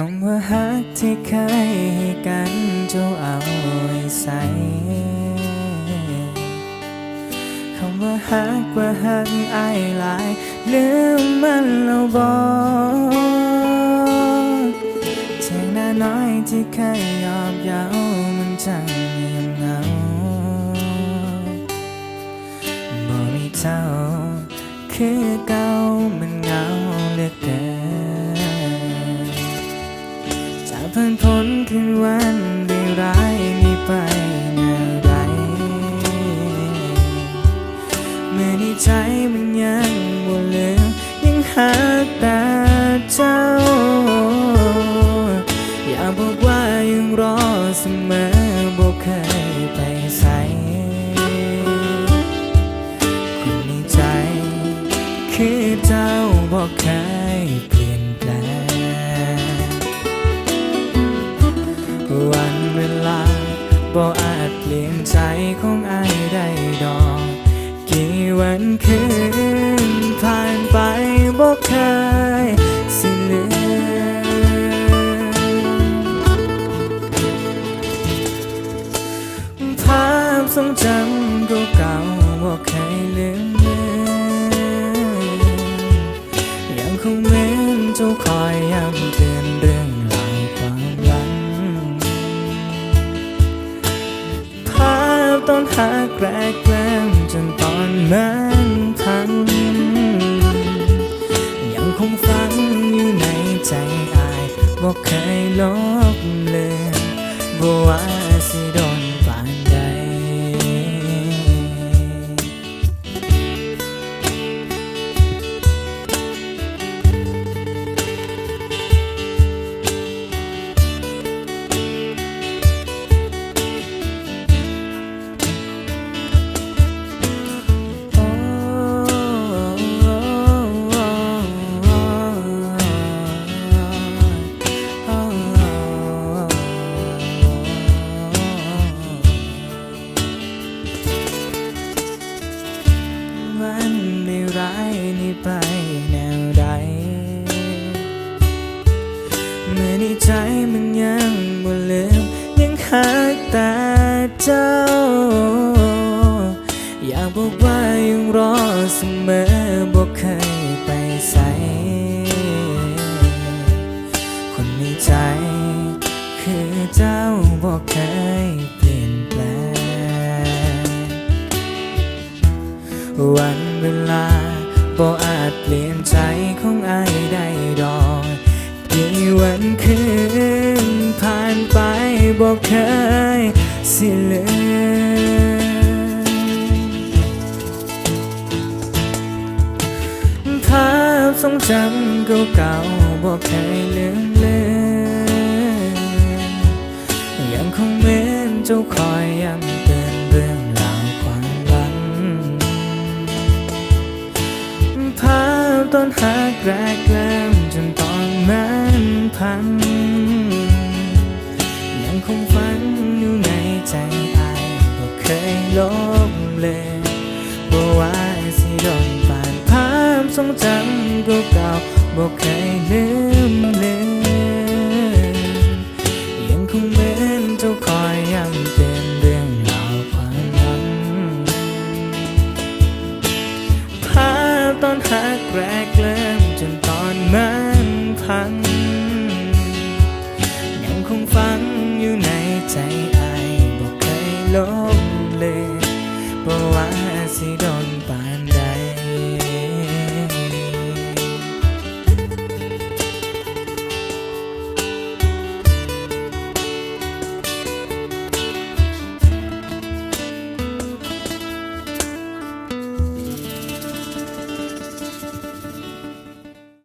คำว่าฮักที่เคยให้กันเจ้าเอาไว้ใส่คำว่าฮักว่าฮักไอายหลายลืมมันแล้วบอกเสียงหน้าน้อยที่เคยยอบเย้ามันจังเงียบเหงาบ่มีเจ้าคือเก่ามันเหงาเหลือเกิน จากเพิ่นพ้นคืนวันได้ร้ายนี้ไปแนใดเมื่อในใจมันยังบ่ลืมยังหาแต่เจ้า อยากบอกว่ายังรอเสมอบ่เคยไปใส่คนในใจ คือเจ้าบอกเคย บออาจเปลี่ยนใจของอายได้ดอก กี่วันคืนผ่านไปบอกเคยสิลืมภาพทรงจำเก่าๆว่าเคยลืมเลือนยังคงเหมือนเจ้าคอยย้ำเตือน ตอนมันพังยังคงฝังอยู่ในใจอายบอกเคยลบเลือนบ่ว่า ไปแนวใดเมื่อในใจมันยังบ่ลืมยังหักแต่เจ้า อยากบอกว่ายังรอเสมอบอกเคยไปใส่คนในใจคือเจ้าบอกเคยเปลี่ยนแปลงวันเวลาบอา บ่เคยสิลืมภาพทรงจำเก่าๆบ่เคยลืมเลือนยังคงเหมือนเจ้าคอยย้ำเตือนเรื่องราวความหลังภาพตอนหักแรกเริ่มจนตอนมันพัง คงฝันอยู่ในใจอายบ่เคยลบเลยบ่ว่าสิโดนผ่านภาพทรงจำเก่าๆบ่เคยลืมเลือนยังคงเหมือนเจ้าคอยย้ำเตือนเรื่องราวความหลังภาพตอนหักแรกเริ่มจนตอนมันพัง same.